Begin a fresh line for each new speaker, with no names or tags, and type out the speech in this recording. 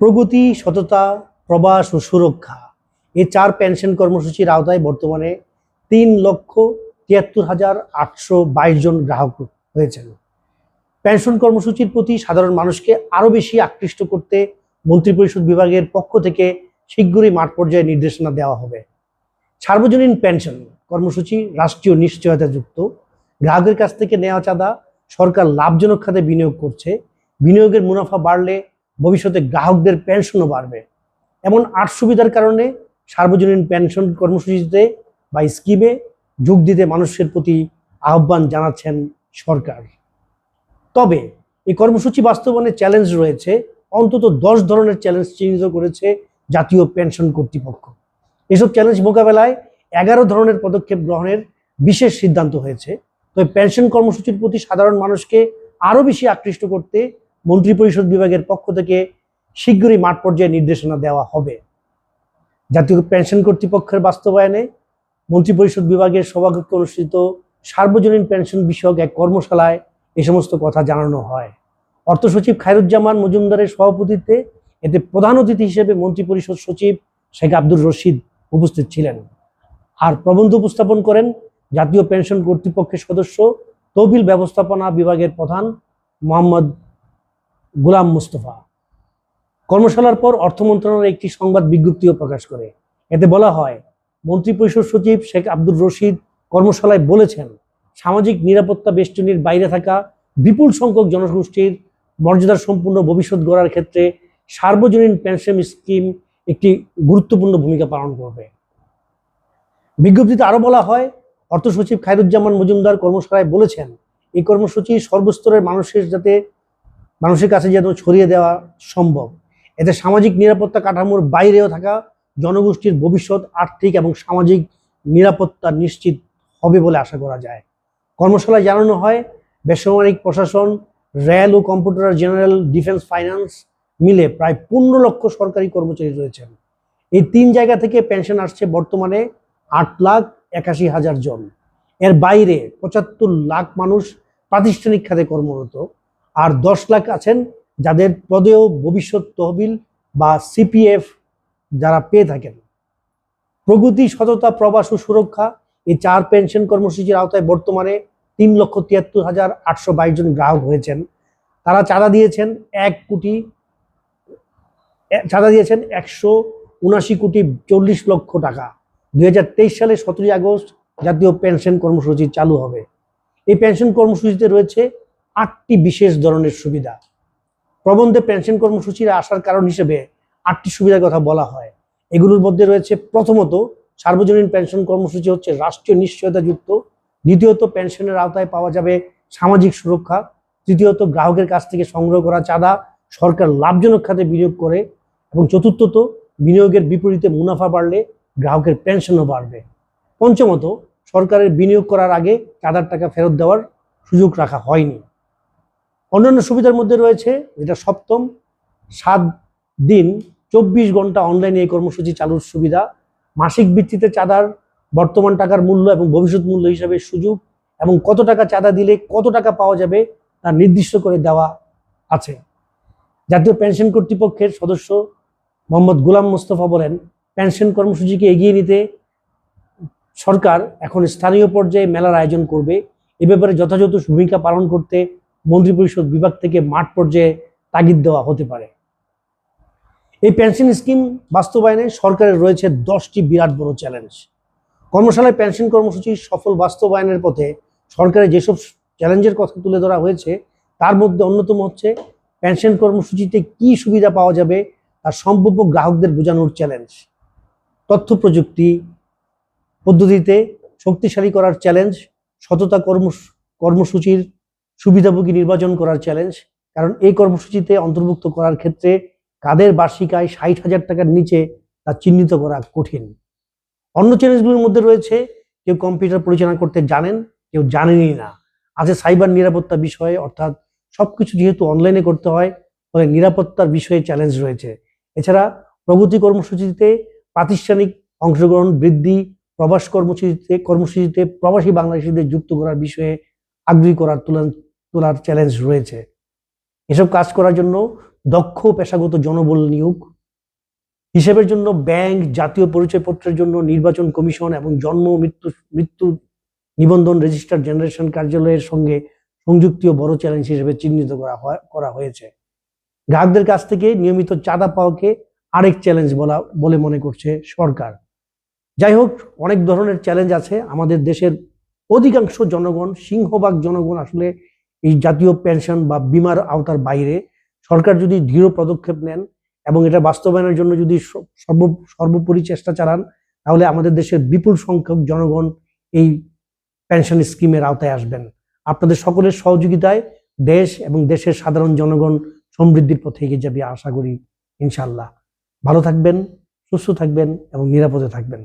প্রগতি, সততা, প্রবাস ও সুরক্ষা। এই চার পেনশন কর্মসূচির আওতায় বর্তমানে তিন লক্ষ তিয়াত্তর হাজার আটশো বাইশ জন গ্রাহক হয়েছেন পেনশন কর্মসূচির প্রতি সাধারণ মানুষকে আরও বেশি আকৃষ্ট করতে মন্ত্রিপরিষদ বিভাগের পক্ষ থেকে শীঘ্রই মাঠ পর্যায়ে নির্দেশনা দেওয়া হবে। সার্বজনীন পেনশন কর্মসূচি রাষ্ট্রীয় নিশ্চয়তাযুক্ত। গ্রাহকের কাছ থেকে নেওয়া চাঁদা সরকার লাভজনক খাতে বিনিয়োগ করছে। বিনিয়োগের মুনাফা বাড়লে ভবিষ্যতে গ্রাহকদের পেনশনও বাড়বে। এমন আট সুবিধার কারণে সার্বজনীন পেনশন কর্মসূচিতে বা স্কিমে যোগ দিতে মানুষের প্রতি আহ্বান জানাচ্ছেন সরকার। তবে এই কর্মসূচি বাস্তবায়নে চ্যালেঞ্জ রয়েছে, অন্তত দশ ধরনের চ্যালেঞ্জ চিহ্নিত করেছে জাতীয় পেনশন কর্তৃপক্ষ। এসব চ্যালেঞ্জ মোকাবেলায় এগারো ধরনের পদক্ষেপ গ্রহণের বিশেষ সিদ্ধান্ত হয়েছে। তবে পেনশন কর্মসূচির প্রতি সাধারণ মানুষকে আরও বেশি আকৃষ্ট করতে মন্ত্রিপরিষদ বিভাগের পক্ষ থেকে শীঘ্রই মাঠ পর্যায়ে নির্দেশনা দেওয়া হবে। জাতীয় পেনশন কর্তৃপক্ষের বাস্তবায়নে মন্ত্রিপরিষদ বিভাগের সভাকক্ষে অনুষ্ঠিত সার্বজনীন পেনশন বিষয়ক এক কর্মশালায় এ সমস্ত কথা জানানো হয়। অর্থ সচিব খায়রুজ্জামান মজুমদারের সভাপতিত্বে এতে প্রধান অতিথি হিসেবে মন্ত্রিপরিষদ সচিব শেখ আব্দুর রশিদ উপস্থিত ছিলেন। আর প্রবন্ধ উপস্থাপন করেন জাতীয় পেনশন কর্তৃপক্ষের সদস্য তহবিল ব্যবস্থাপনা বিভাগের প্রধান মোহাম্মদ গুলাম মুস্তফা। কর্মশালার পর অর্থ মন্ত্রণালয় একটি সংবাদ বিজ্ঞপ্তিও প্রকাশ করে। এতে বলা হয়, মন্ত্রিপরিষদ সচিব শেখ আব্দুর রশিদ কর্মশালায় বলেছেন, সামাজিক নিরাপত্তা বেষ্টনীর বাইরে থাকা বিপুল সংখ্যক জনগোষ্ঠীর মর্যাদা সম্পূর্ণ ভবিষ্যৎ গড়ার ক্ষেত্রে সার্বজনীন পেনশন স্কিম একটি গুরুত্বপূর্ণ ভূমিকা পালন করবে। বিজ্ঞপ্তিতে আরও বলা হয়, অর্থ সচিব খায়রুজ্জামান মজুমদার কর্মশালায় বলেছেন, এই কর্মসূচি সর্বস্তরের মানুষের যাতে মানুষের কাছে যেন ছড়িয়ে দেওয়া সম্ভব। এতে সামাজিক নিরাপত্তা কাঠামোর বাইরেও থাকা জনগোষ্ঠীর ভবিষ্যৎ আর্থিক এবং সামাজিক নিরাপত্তা নিশ্চিত হবে বলে আশা করা যায়। কর্মশালায় জানানো হয়, বেসামরিক প্রশাসন, রেল ও কম্পিউটার জেনারেল ডিফেন্স ফাইন্যান্স মিলে প্রায় পনেরো লক্ষ সরকারি কর্মচারী রয়েছেন। এই তিন জায়গা থেকে পেনশন আসছে বর্তমানে আট লাখ একাশি হাজার জন। এর বাইরে পঁচাত্তর লাখ মানুষ প্রাতিষ্ঠানিক খাতে কর্মরত। আর দশ লাখ আছেন যাদের পদেও ভবিষ্যৎ তহবিল বা সিপিএফ যারা পেয়ে থাকেন। প্রগতি, সততা, প্রবাস ও সুরক্ষা এই চার পেনশন কর্মসূচির আওতায় বর্তমানে তিন লক্ষ তিয়াত্তর হাজার আটশো বাইশ জন গ্রাহক হয়েছেন। তারা চাঁদা দিয়েছেন এক কোটি চাঁদা দিয়েছেন একশো উনাশি কোটি চল্লিশ লক্ষ টাকা। দু হাজার তেইশ সালে সতেরোই আগস্ট জাতীয় পেনশন কর্মসূচি চালু হবে। এই পেনশন কর্মসূচিতে রয়েছে আটটি বিশেষ ধরনের সুবিধা। প্রবন্ধে পেনশন কর্মসূচির আসার কারণ হিসেবে আটটি সুবিধার কথা বলা হয়। এগুলোর মধ্যে রয়েছে প্রথমত, সার্বজনীন পেনশন কর্মসূচি হচ্ছে রাষ্ট্রীয় নিশ্চয়তাযুক্ত। দ্বিতীয়ত, পেনশনের আওতায় পাওয়া যাবে সামাজিক সুরক্ষা। তৃতীয়ত, গ্রাহকের কাছ থেকে সংগ্রহ করা চাঁদা সরকার লাভজনক খাতে বিনিয়োগ করে। এবং চতুর্থত, বিনিয়োগের বিপরীতে মুনাফা বাড়লে গ্রাহকের পেনশনও বাড়বে। পঞ্চমত, সরকারের বিনিয়োগ করার আগে চাঁদার টাকা ফেরত দেওয়ার সুযোগ রাখা হয়নি। অন্যান্য সুবিধার মধ্যে রয়েছে, যেটা সপ্তম, সাত দিন, চব্বিশ ঘণ্টা অনলাইনে এই কর্মসূচি চালুর সুবিধা। মাসিক ভিত্তিতে চাঁদার বর্তমান টাকার মূল্য এবং ভবিষ্যৎ মূল্য হিসাবে সুযোগ এবং কত টাকা চাঁদা দিলে কত টাকা পাওয়া যাবে তা নির্দিষ্ট করে দেওয়া আছে। জাতীয় পেনশন কর্তৃপক্ষের সদস্য মোহাম্মদ গুলাম মোস্তফা বলেন, পেনশন কর্মসূচিকে এগিয়ে নিতে সরকার এখন স্থানীয় পর্যায়ে মেলার আয়োজন করবে। এ ব্যাপারে যথাযথ ভূমিকা পালন করতে মন্ত্রিপরিষদ বিভাগ থেকে মাঠ পর্যায়ে তাগিদ দেওয়া হতে পারে। এই পেনশন স্কিম বাস্তবায়নে সরকারের রয়েছে দশটি বিরাট বড় চ্যালেঞ্জ কর্মশালায় পেনশন কর্মসূচির সফল বাস্তবায়নের পথে সরকারের যেসব চ্যালেঞ্জের কথা তুলে ধরা হয়েছে, তার মধ্যে অন্যতম হচ্ছে পেনশন কর্মসূচিতে কি সুবিধা পাওয়া যাবে তার সম্ভাব্য গ্রাহকদের বোঝানোর চ্যালেঞ্জ তথ্য প্রযুক্তি পদ্ধতিতে শক্তিশালী করার চ্যালেঞ্জ সততা কর্ম কর্মসূচির সুবিধাভোগী নির্বাচন করার চ্যালেঞ্জ কারণ এই কর্মসূচিতে অন্তর্ভুক্ত করার ক্ষেত্রে কাদের বার্ষিক আয় ষাট হাজার টাকার নিচে তা চিহ্নিত করা কঠিন। অন্য চ্যালেঞ্জগুলোর মধ্যে রয়েছে, কেউ কম্পিউটার পরিচালনা করতে জানেন, কেউ জানেনই না। আছে সাইবার নিরাপত্তা বিষয়ে, অর্থাৎ সবকিছু যেহেতু অনলাইনে করতে হয়, ফলে নিরাপত্তার বিষয়ে চ্যালেঞ্জ রয়েছে। এছাড়া প্রগতি কর্মসূচিতে প্রাতিষ্ঠানিক অংশগ্রহণ বৃদ্ধি, প্রবাস কর্মসূচিতে কর্মসূচিতে প্রবাসী বাংলাদেশিদের যুক্ত করার বিষয়ে আগ্রহী করার তোলার তোলার চ্যালেঞ্জ রয়েছে। এসব কাজ করার জন্য দক্ষ পেশাগত জনবল নিয়োগ, হিসেবের জন্য ব্যাংক, জাতীয় পরিচয়পত্রের জন্য নির্বাচন কমিশন এবং জন্ম, মৃত্যু মৃত্যু নিবন্ধন রেজিস্টার জেনারেশন কার্যালয়ের সঙ্গে সংযুক্তীয় বড় চ্যালেঞ্জ হিসেবে চিহ্নিত করা হয়, করা হয়েছে। গ্রাহকদের কাছ থেকে নিয়মিত চাঁদা পাওয়াকে আরেক চ্যালেঞ্জ বলা, বলে মনে করছে সরকার। যাই হোক, অনেক ধরনের চ্যালেঞ্জ আছে। আমাদের দেশের অধিকাংশ জনগণ, সিংহভাগ জনগণ আসলে এই জাতীয় পেনশন বা বিমার আওতার বাইরে সরকার যদি দৃঢ় পদক্ষেপ নেন এবং এটা বাস্তবায়নের জন্য যদি সর্ব, সর্বোপরি চেষ্টা চালান, তাহলে আমাদের দেশের বিপুল সংখ্যক জনগণ এই পেনশন স্কিমের আওতায় আসবেন। আপনাদের সকলের সহযোগিতায় দেশ এবং দেশের সাধারণ জনগণ সমৃদ্ধির পথে এগিয়ে যাবে আশা করি ইনশাল্লাহ ভালো থাকবেন, সুস্থ থাকবেন এবং নিরাপদে থাকবেন।